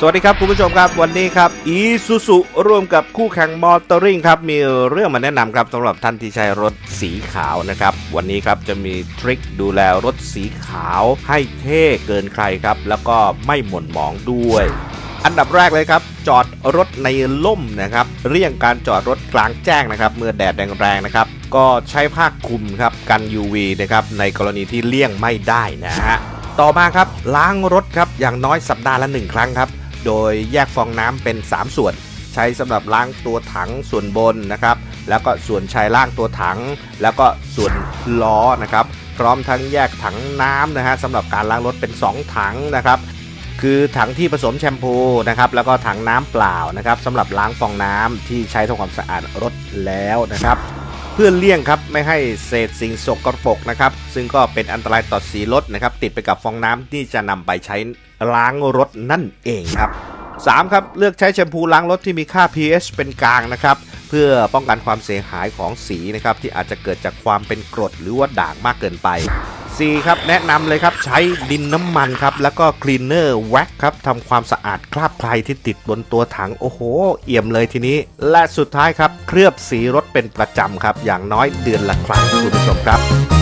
สวัสดีครับคุณผู้ชมครับวันนี้ครับอีซูซุร่วมกับคู่แข่งมอเตอร์ริงครับมีเรื่องมาแนะนำครับสำหรับท่านที่ใช้รถสีขาวนะครับ วันนี้ครับจะมีทริคดูแลรถสีขาวให้เท่เกินใครครับ แล้วก็ไม่หม่นหมองด้วย อันดับแรกเลยครับ จอดรถในล่มนะครับเลี่ยงการจอดรถกลางแจ้งนะครับ เมื่อแดดแรงๆนะครับ ก็ใช้ผ้าคลุมครับกัน UV นะครับในกรณีที่เลี่ยงไม่ได้นะฮะต่อมาครับล้างรถครับอย่างน้อยสัปดาห์ละหนึ่งครั้งครับ โดยแยกฟองน้ำเป็น 3 ส่วน ใช้สำหรับล้างตัวถังส่วนบนนะครับ แล้วก็ส่วนชายล่างตัวถัง แล้วก็ส่วนล้อนะครับ พร้อมทั้งแยกถังน้ำนะฮะสำหรับการล้างรถเป็น 2 ถังนะครับคือถังที่ผสมแชมพูนะครับแล้วก็ถังน้ำเปล่านะครับสำหรับล้างฟองน้ำที่ใช้ทำความสะอาดรถแล้วนะครับ เพื่อเลี่ยงครับไม่ให้เศษสิ่งสกปรกนะครับ ซึ่งก็เป็นอันตรายต่อสีรถนะครับ ติดไปกับฟองน้ำที่จะนำไปใช้ล้างรถนั่นเองครับ 3. ครับเลือกใช้แชมพูล้างรถที่มีค่า pH เป็นกลางนะครับเพื่อป้องกันความเสียหายของสีนะครับที่อาจจะเกิดจากความเป็นกรดหรือว่าด่างมากเกินไป 4. ครับแนะนำเลยครับใช้ดินน้ำมันครับแล้วก็คลีนเนอร์แว็กครับทำความสะอาดคราบไพรที่ติดบนตัวถังโอ้โห เอี่ยมเลยทีนี้ และสุดท้ายครับเคลือบสีรถเป็นประจำครับ อย่างน้อยเดือนละครั้งคุณผู้ชมครับ